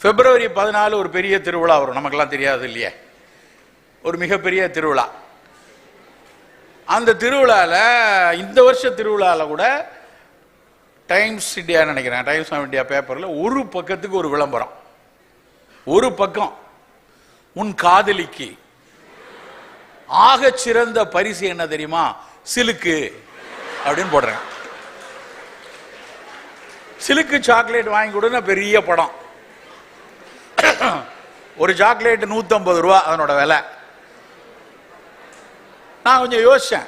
பிப்ரவரி பதினாலு ஒரு பெரிய திருவிழா வரும். நமக்கெல்லாம் தெரியாது இல்லையே. ஒரு மிகப்பெரிய திருவிழா. அந்த திருவிழாவில் இந்த வருஷ திருவிழாவில் கூட டைம்ஸ் இண்டியா நினைக்கிறேன். டைம்ஸ் ஆஃப் இந்தியா பேப்பரில் ஒரு பக்கத்துக்கு ஒரு விளம்பரம். ஒரு பக்கம் உன் காதலிக்கு. ஆக சிறந்த பரிசு என்ன தெரியுமா? சிலுக்கு அப்படின்னு போடுறேன். சிலுக்கு சாக்லேட் வாங்கி கொடுன பெரிய படம். ஒரு சாக்லேட் நூற்றம்பது ரூபா அதனோட விலை. நான் கொஞ்சம் யோசித்தேன்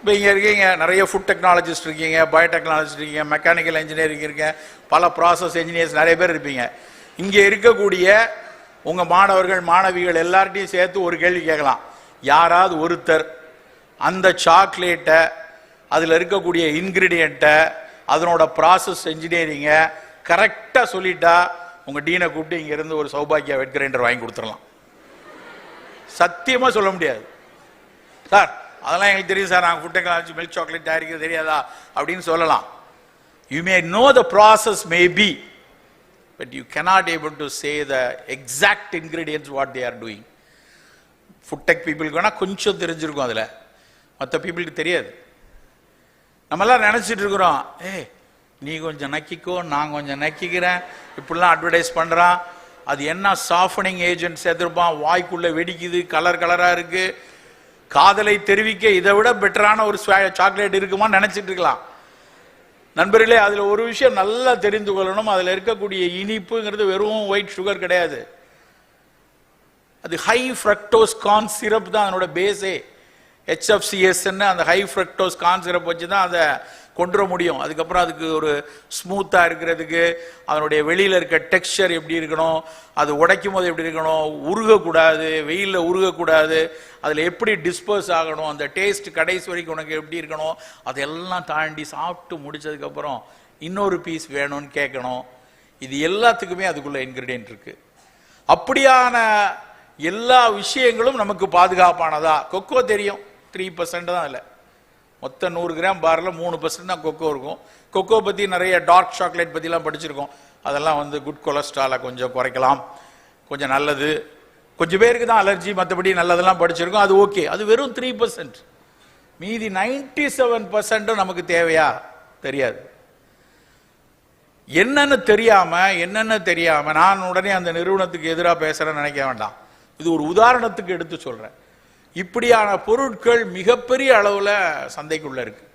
இப்போ இங்கே இருக்கீங்க நிறைய ஃபுட் டெக்னாலஜிஸ்ட் இருக்கீங்க பயோடெக்னாலஜிஸ்ட் இருக்கீங்க மெக்கானிக்கல் இன்ஜினியரிங் இருக்கீங்க பல ப்ராசஸ் இன்ஜினியர்ஸ் நிறைய பேர் இருப்பீங்க. இங்கே இருக்கக்கூடிய உங்கள் மாணவர்கள் மாணவிகள் எல்லார்ட்டையும் சேர்த்து ஒரு கேள்வி கேட்கலாம். யாராவது ஒருத்தர் அந்த சாக்லேட்டை அதில் இருக்கக்கூடிய இன்க்ரீடியண்ட்டை அதனோட ப்ராசஸ் இன்ஜினியரிங்கை கரெக்டாக சொல்லிட்டா உங்கள் டீனை கூப்பிட்டு இங்கேருந்து ஒரு சௌபாக்கியா வெட் கிரைண்டர் வாங்கி கொடுத்துடலாம். சத்தியமாக சொல்ல முடியாது. சார் அதெல்லாம் எங்களுக்கு தெரியும் சார். நாங்கள் ஃபுட் கலாச்சி மில்க் சாக்லேட் தயாரிக்கிறது தெரியாதா? அப்படின்னு சொல்லலாம். You may know the process maybe but you cannot able to say the exact ingredients what they are doing food tech பீப்புளுக்கு வேணால் கொஞ்சம் தெரிஞ்சிருக்கும் அதில். மற்ற பீப்புளுக்கு தெரியாது. நம்மெல்லாம் நினச்சிட்டு இருக்கிறோம் ஏ நீ கொஞ்சம் நக்கிக்கோ நான் கொஞ்சம் நக்கிக்கிறேன். இப்படிலாம் அட்வர்டைஸ் பண்ணுறான் அது என்ன சாஃப்டனிங் ஏஜென்ட் சேர்த்துருப்பான் வாய்க்குள்ளே வெடிக்குது கலர் கலராக இருக்குது காதலை தெரிவிக்க இதை விட பெட்டரான ஒரு சாக்லேட் இருக்குமான்னு நினச்சிட்டு இருக்கலாம். நண்பர்களே அதில் ஒரு விஷயம் நல்லா தெரிந்து கொள்ளணும். அதில் இருக்கக்கூடிய இனிப்புங்கிறது வெறும் ஒயிட் சுகர் கிடையாது. அது ஹை ஃப்ரக்டோஸ் கான் சிரப் தான் அதனோட பேஸே ஹெச்எஃப்சிஎஸ்ன்னு அந்த ஹை ஃப்ரக்டோஸ் கான் சிரப் வச்சு தான் அதை கொண்டு வர முடியும். அதுக்கப்புறம் அதுக்கு ஒரு ஸ்மூத்தாக இருக்கிறதுக்கு அதனுடைய வெளியில் இருக்க டெக்ஸ்சர் எப்படி இருக்கணும் அது உடைக்கும் போது எப்படி இருக்கணும் உருகக்கூடாது வெயிலில் உருகக்கூடாது அதில் எப்படி டிஸ்போஸ் ஆகணும் அந்த டேஸ்ட் கடைசி வரைக்கும் உனக்கு எப்படி இருக்கணும் அதெல்லாம் தாண்டி சாப்பிட்டு முடிச்சதுக்கப்புறம் இன்னொரு பீஸ் வேணும்னு கேட்கணும். இது எல்லாத்துக்குமே அதுக்குள்ள இன்க்ரீடியன்ட் இருக்குது அப்படியான எல்லா விஷயங்களும் நமக்கு பாதுகாப்பானதா? கொக்கோ தெரியும். த்ரீ பர்சன்ட் தான் அதில். மொத்தம் நூறு கிராம் பாரில் மூணு பர்சன்ட் தான் கொக்கோ இருக்கும். கொக்கோ பற்றி நிறைய டார்க் சாக்லேட் பற்றிலாம் படிச்சிருக்கோம். அதெல்லாம் வந்து குட் கொலஸ்ட்ராலை கொஞ்சம் குறைக்கலாம். கொஞ்சம் நல்லது. கொஞ்சம் பேருக்கு தான் அலர்ஜி மற்றபடி நல்லதெல்லாம் படிச்சிருக்கோம். அது ஓகே அது வெறும் த்ரீ பர்சன்ட் மீதி நைன்டி செவன் பர்சன்ட்டும் நமக்கு தேவையா? தெரியாது. என்னன்னு தெரியாமல் என்னென்னு தெரியாமல் நான் உடனே அந்த நிறுவனத்துக்கு எதிராக பேசுகிறேன்னு நினைக்க வேண்டாம். இது ஒரு உதாரணத்துக்கு எடுத்து சொல்கிறேன் இப்படியான பொருட்கள் மிகப்பெரிய அளவுல சந்தைக்குள்ள இருக்கு.